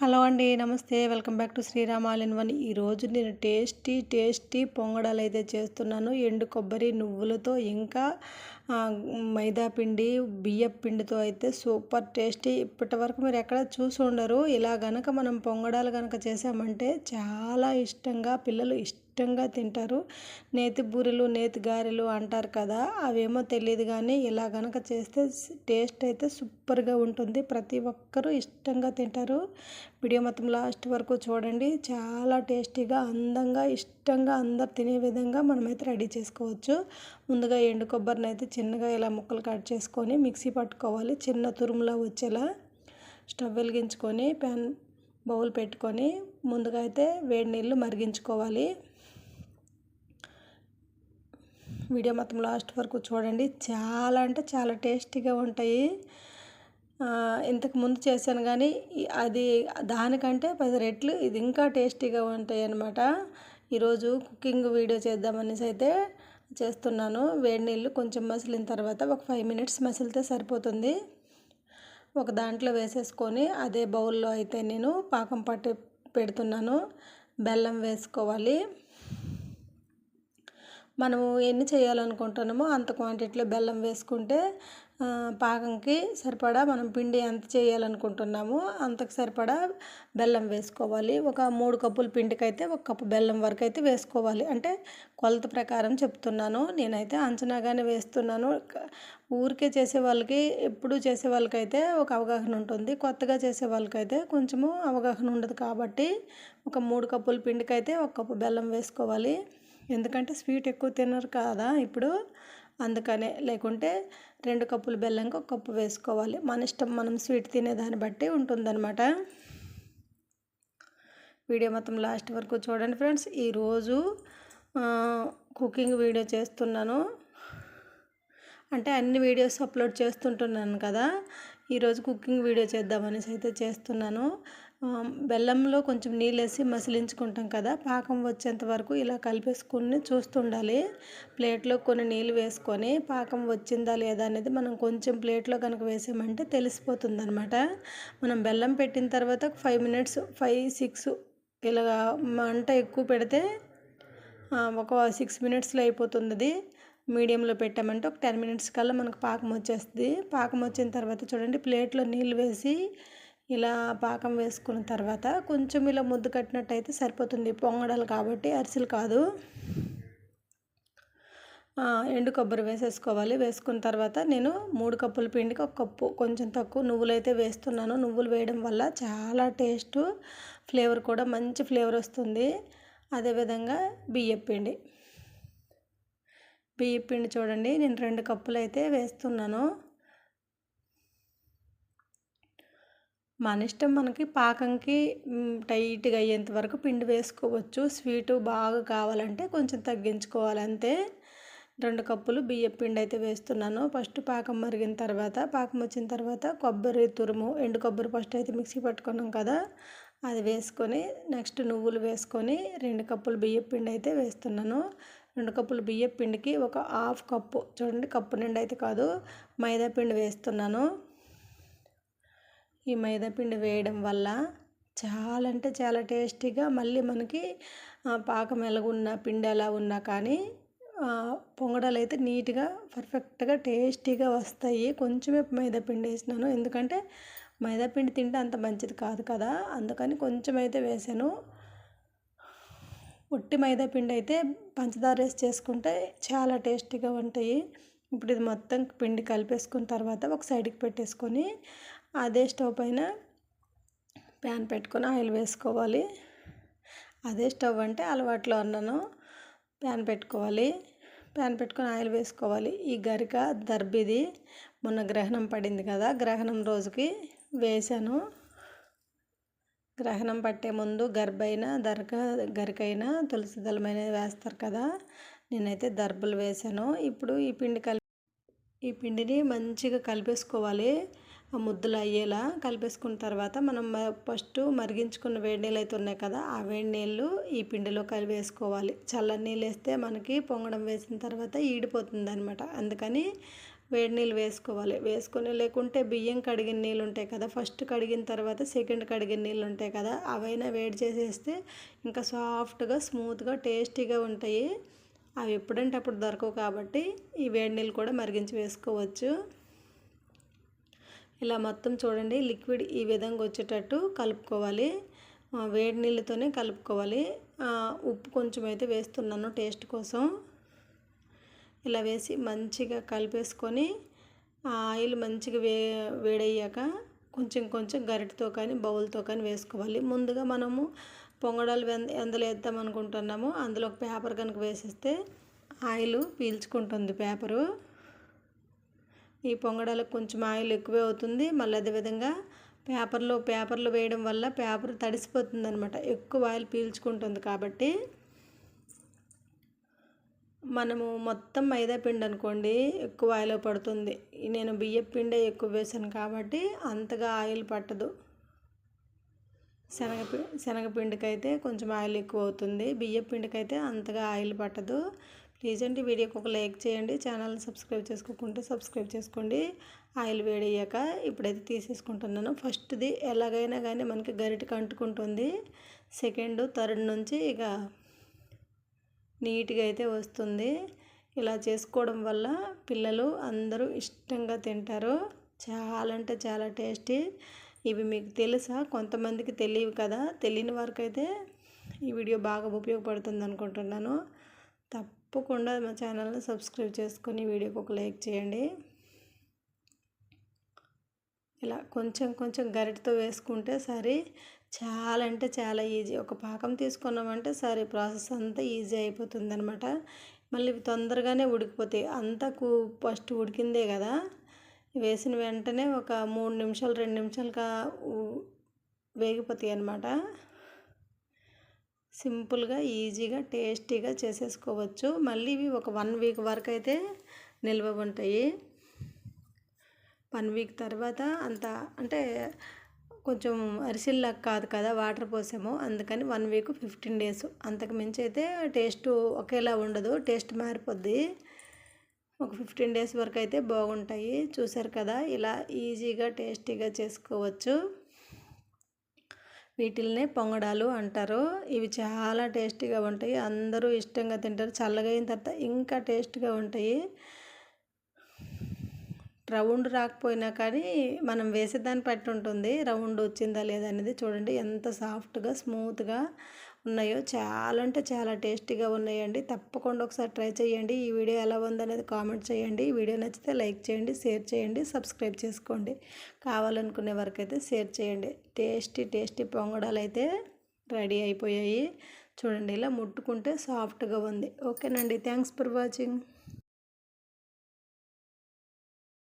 Hello అండి నమస్తే. Welcome back to Sriram all in one. ఈరోజు నేను టేస్టీ టేస్టీ పొంగడాలు అయితే చేస్తున్నాను. ఎండు కొబ్బరి నువ్వులతో ఇంకా మైదా పిండి బియ్యం పిండితో అయితే సూపర్ టేస్టీ. ఇప్పటి వరకు మీరు ఎక్కడ చూసి ఉండరు. ఇలా గనక మనం పొంగడాలు కనుక చేసామంటే చాలా ఇష్టంగా పిల్లలు ఇష్టంగా తింటారు. నేతి బూరెలు నేతి గారెలు అంటారు కదా అవేమో తెలియదు కానీ ఇలా గనక చేస్తే టేస్ట్ అయితే సూపర్గా ఉంటుంది. ప్రతి ఒక్కరూ ఇష్టంగా తింటారు. వీడియో మొత్తం లాస్ట్ వరకు చూడండి. చాలా టేస్టీగా అందంగా ఇష్టంగా అందరు తినే విధంగా మనమైతే రెడీ చేసుకోవచ్చు. ముందుగా ఎండు కొబ్బరిని అయితే చిన్నగా ఇలా ముక్కలు కట్ చేసుకొని మిక్సీ పట్టుకోవాలి. చిన్న తురుములా వచ్చేలా స్టవ్ వెలిగించుకొని ప్యాన్ బౌల్ పెట్టుకొని ముందుగా అయితే వేడి నీళ్ళు మరిగించుకోవాలి. వీడియో మొత్తం లాస్ట్ వరకు చూడండి. చాలా అంటే చాలా టేస్టీగా ఉంటాయి. ఇంతకుముందు ఇంతకు ముందు చేశాను కానీ అది దానికంటే పది రెట్లు ఇది ఇంకా టేస్టీగా ఉంటాయి అన్నమాట. ఈరోజు కుకింగ్ వీడియో చేద్దామనేసి అయితే చేస్తున్నాను. వేడి నీళ్ళు కొంచెం మసిలిన తర్వాత ఒక ఫైవ్ మినిట్స్ మసిలితే సరిపోతుంది. ఒక దాంట్లో వేసేసుకొని అదే బౌల్లో అయితే నేను పాకం పట్టి పెడుతున్నాను. బెల్లం వేసుకోవాలి. మనము ఎన్ని చేయాలనుకుంటున్నామో అంత క్వాంటిటీలో బెల్లం వేసుకుంటే పాకంకి సరిపడా మనం పిండి ఎంత చేయాలనుకుంటున్నామో అంతకు సరిపడా బెల్లం వేసుకోవాలి. ఒక మూడు కప్పుల పిండికి అయితే ఒక కప్పు బెల్లం వరకు అయితే వేసుకోవాలి. అంటే కొలత ప్రకారం చెప్తున్నాను. నేనైతే అంచనాగానే వేస్తున్నాను. ఊరికే చేసే వాళ్ళకి ఎప్పుడు చేసే వాళ్ళకైతే ఒక అవగాహన ఉంటుంది. కొత్తగా చేసే వాళ్ళకైతే కొంచెము అవగాహన ఉండదు కాబట్టి ఒక మూడు కప్పుల పిండికి అయితే ఒక కప్పు బెల్లం వేసుకోవాలి. ఎందుకంటే స్వీట్ ఎక్కువ తినరు కదా ఇప్పుడు. అందుకనే లేకుంటే రెండు కప్పులు బెల్లంకి ఒక కప్పు వేసుకోవాలి. మన ఇష్టం మనం స్వీట్ తినేదాన్ని బట్టి ఉంటుందన్నమాట. వీడియో మొత్తం లాస్ట్ వరకు చూడండి ఫ్రెండ్స్. ఈరోజు కుకింగ్ వీడియో చేస్తున్నాను. అంటే అన్ని వీడియోస్ అప్లోడ్ చేస్తుంటున్నాను కదా. ఈరోజు కుకింగ్ వీడియో చేద్దామనేసి అయితే చేస్తున్నాను. బెల్లంలో కొంచెం నీళ్ళు వేసి మసిలించుకుంటాం కదా పాకం వచ్చేంత వరకు ఇలా కలిపేసుకుని చూస్తుండాలి. ప్లేట్లో కొన్ని నీళ్ళు వేసుకొని పాకం వచ్చిందా లేదా అనేది మనం కొంచెం ప్లేట్లో కనుక వేసామంటే తెలిసిపోతుంది అనమాట మనం బెల్లం పెట్టిన తర్వాత ఒక ఫైవ్ మినిట్స్ ఫైవ్ సిక్స్ ఇలా మంట ఎక్కువ పెడితే ఒక సిక్స్ మినిట్స్లో అయిపోతుంది అది మీడియంలో పెట్టామంటే ఒక టెన్ మినిట్స్ కల్లా మనకు పాకం వచ్చేస్తుంది. పాకం వచ్చిన తర్వాత చూడండి ప్లేట్లో నీళ్ళు వేసి ఇలా పాకం వేసుకున్న తర్వాత కొంచెం ఇలా ముద్దు కట్టినట్టయితే సరిపోతుంది. పొంగడాలు కాబట్టి అరిసెలు కాదు. ఎండు కొబ్బరి వేసేసుకోవాలి. వేసుకున్న తర్వాత నేను మూడు కప్పుల పిండికి ఒక కప్పు. కొంచెం తక్కువ నువ్వులు అయితే వేస్తున్నాను. నువ్వులు వేయడం వల్ల చాలా టేస్ట్ ఫ్లేవర్ కూడా మంచి ఫ్లేవర్ వస్తుంది. అదేవిధంగా బియ్యం పిండి. బియ్య పిండి చూడండి. నేను రెండు కప్పులు అయితే వేస్తున్నాను. మన ఇష్టం మనకి పాకంకి టైట్గా అయ్యేంత వరకు పిండి వేసుకోవచ్చు. స్వీటు బాగా కావాలంటే కొంచెం తగ్గించుకోవాలి. అంతే. రెండు కప్పులు బియ్యం పిండి అయితే వేస్తున్నాను. ఫస్ట్ పాకం మరిగిన తర్వాత పాకం వచ్చిన తర్వాత కొబ్బరి తురుము ఎండు కొబ్బరి ఫస్ట్ అయితే మిక్సీ పట్టుకున్నాం కదా అది వేసుకొని నెక్స్ట్ నువ్వులు వేసుకొని రెండు కప్పులు బియ్యం పిండి అయితే వేస్తున్నాను. రెండు కప్పులు బియ్యం పిండికి ఒక హాఫ్ కప్పు చూడండి కప్పు నిండి అయితే కాదు మైదా పిండి వేస్తున్నాను. ఈ మైదాపిండి వేయడం వల్ల చాలా అంటే చాలా టేస్టీగా మళ్ళీ మనకి పాకం ఎలాగున్నా పిండి ఎలా ఉన్నా కానీ పొంగడాలు అయితే నీట్గా పర్ఫెక్ట్గా టేస్టీగా వస్తాయి. కొంచెమే మైదాపిండి వేసినాను. ఎందుకంటే మైదాపిండి తింటే అంత మంచిది కాదు కదా. అందుకని కొంచెం అయితే వేసాను. ఉట్టి మైదాపిండి అయితే పంచదార వేసి చేసుకుంటే చాలా టేస్టీగా ఉంటాయి. ఇప్పుడు ఇది మొత్తం పిండి కలిపేసుకున్న తర్వాత ఒక సైడ్కి పెట్టేసుకొని అదే స్టవ్ పైన ప్యాన్ పెట్టుకొని ఆయిల్ వేసుకోవాలి. అదే స్టవ్ అంటే అలవాట్లో అన్నాను ప్యాన్ పెట్టుకోవాలి. ప్యాన్ పెట్టుకొని ఆయిల్ వేసుకోవాలి. ఈ గరిక దర్బిది మొన్న గ్రహణం పడింది కదా గ్రహణం రోజుకి వేశాను. గ్రహణం పట్టే ముందు గర్భైన దర్గ గరికైన తులసి దళమైన వేస్తారు కదా నేనైతే దర్బలు వేశాను. ఇప్పుడు ఈ పిండి కలిపి ఈ పిండిని మంచిగా కలిపేసుకోవాలి. ముద్దలు అయ్యేలా కలిపేసుకున్న తర్వాత మనం ఫస్ట్ మరిగించుకున్న వేడి నీళ్ళు అయితే ఉన్నాయి కదా ఆ వేడి నీళ్ళు ఈ పిండిలో కలిపి వేసుకోవాలి చల్లని నీళ్ళు వేస్తే మనకి పొంగడం వేసిన తర్వాత ఈడిపోతుంది అనమాట అందుకని వేడి నీళ్ళు వేసుకోవాలి. వేసుకొని లేకుంటే బియ్యం కడిగిన నీళ్ళు ఉంటాయి కదా ఫస్ట్ కడిగిన తర్వాత సెకండ్ కడిగిన నీళ్ళు ఉంటాయి కదా అవైనా వేడి చేసేస్తే ఇంకా సాఫ్ట్గా స్మూత్గా టేస్టీగా ఉంటాయి. అవి ఎప్పుడంటే అప్పుడు దొరకవు కాబట్టి ఈ వేడి నీళ్ళు కూడా మరిగించి వేసుకోవచ్చు. ఇలా మొత్తం చూడండి లిక్విడ్ ఈ విధంగా వచ్చేటట్టు కలుపుకోవాలి. వేడి నీళ్ళతోనే కలుపుకోవాలి. ఉప్పు కొంచెం అయితే వేస్తున్నాను టేస్ట్ కోసం. ఇలా వేసి మంచిగా కలిపేసుకొని ఆయిల్ మంచిగా వే వేడయ్యాక కొంచెం కొంచెం గరిటతో కానీ బౌల్తో కానీ వేసుకోవాలి. ముందుగా మనము పొంగడాలు ఎందులో వేద్దాం అనుకుంటున్నాము అందులో ఒక పేపర్ కనుక వేసేస్తే ఆయిల్ పీల్చుకుంటుంది పేపరు. ఈ పొంగడాలకు కొంచెం ఆయిల్ ఎక్కువే అవుతుంది. మళ్ళీ అదేవిధంగా పేపర్లో పేపర్లో వేయడం వల్ల పేపర్ తడిసిపోతుంది అనమాట ఎక్కువ ఆయిల్ పీల్చుకుంటుంది కాబట్టి. మనము మొత్తం మైదా పిండి అనుకోండి ఎక్కువ ఆయిల్ పడుతుంది. నేను బియ్య పిండే ఎక్కువ వేసాను కాబట్టి అంతగా ఆయిల్ పట్టదు. శనగపి శనగపిండికి అయితే కొంచెం ఆయిల్ ఎక్కువ అవుతుంది. బియ్య పిండికి అయితే అంతగా ఆయిల్ పట్టదు. ప్లీజ్ అండి వీడియోకి ఒక లైక్ చేయండి ఛానల్ని సబ్స్క్రైబ్ చేసుకోకుంటే సబ్స్క్రైబ్ చేసుకోండి. ఆయిల్ వేడయ్యాక ఇప్పుడైతే తీసేసుకుంటున్నాను. ఫస్ట్ది ఎలాగైనా కానీ మనకి గరిటకి అంటుకుంటుంది సెకండ్ థర్డ్ నుంచి ఇక నీట్గా అయితే వస్తుంది. ఇలా చేసుకోవడం వల్ల పిల్లలు అందరూ ఇష్టంగా తింటారు. చాలా అంటే చాలా టేస్టీ. ఇవి మీకు తెలుసా? కొంతమందికి తెలియవు కదా? తెలియని వారికైతే ఈ వీడియో బాగా ఉపయోగపడుతుంది అనుకుంటున్నాను. తప్పకుండా మా ఛానల్ని సబ్స్క్రైబ్ చేసుకొని వీడియోకి ఒక లైక్ చేయండి. ఇలా కొంచెం కొంచెం గరిటతో వేసుకుంటే సరే చాలా అంటే చాలా ఈజీ. ఒక పాకం తీసుకున్నామంటే సరే ప్రాసెస్ అంతా ఈజీ అయిపోతుంది అనమాట మళ్ళీ తొందరగానే ఉడికిపోతాయి. అంతకు ఫస్ట్ ఉడికిందే కదా. వేసిన వెంటనే ఒక మూడు నిమిషాలు రెండు నిమిషాలుగా వేగిపోతాయి అన్నమాట సింపుల్గా ఈజీగా టేస్టీగా చేసేసుకోవచ్చు. మళ్ళీ ఇవి ఒక వన్ వీక్ వరకు అయితే నిల్వ ఉంటాయి. వన్ వీక్ తర్వాత అంత అంటే కొంచెం అరిసిల్లా కాదు కదా వాటర్ పోసాము. అందుకని వన్ వీక్ ఫిఫ్టీన్ డేస్. అంతకు మించి అయితే టేస్ట్ ఒకేలా ఉండదు. టేస్ట్ మారిపోద్ది. ఒక ఫిఫ్టీన్ డేస్ వరకు అయితే బాగుంటాయి. చూసారు కదా ఇలా ఈజీగా టేస్టీగా చేసుకోవచ్చు. వీటిల్నే పొంగడాలు అంటారు. ఇవి చాలా టేస్టీగా ఉంటాయి. అందరూ ఇష్టంగా తింటారు. చల్లగా అయిన తర్వాత ఇంకా టేస్ట్గా ఉంటాయి. రౌండ్ రాకపోయినా కానీ మనం వేసేదాన్ని బట్టి ఉంటుంది. రౌండ్ వచ్చిందా లేదా అనేది చూడండి. ఎంత సాఫ్ట్గా స్మూత్గా ఉన్నాయో చాలా అంటే చాలా టేస్టీగా ఉన్నాయండి. తప్పకుండా ఒకసారి ట్రై చేయండి. ఈ వీడియో ఎలా ఉందనేది కామెంట్ చేయండి. ఈ వీడియో నచ్చితే లైక్ చేయండి షేర్ చేయండి సబ్స్క్రైబ్ చేసుకోండి. కావాలనుకునే వరకైతే అయితే షేర్ చేయండి. టేస్టీ టేస్టీ పొంగడాలు అయితే రెడీ అయిపోయాయి. చూడండి ఇలా ముట్టుకుంటే సాఫ్ట్గా ఉంది. ఓకేనండి. Thanks for watching.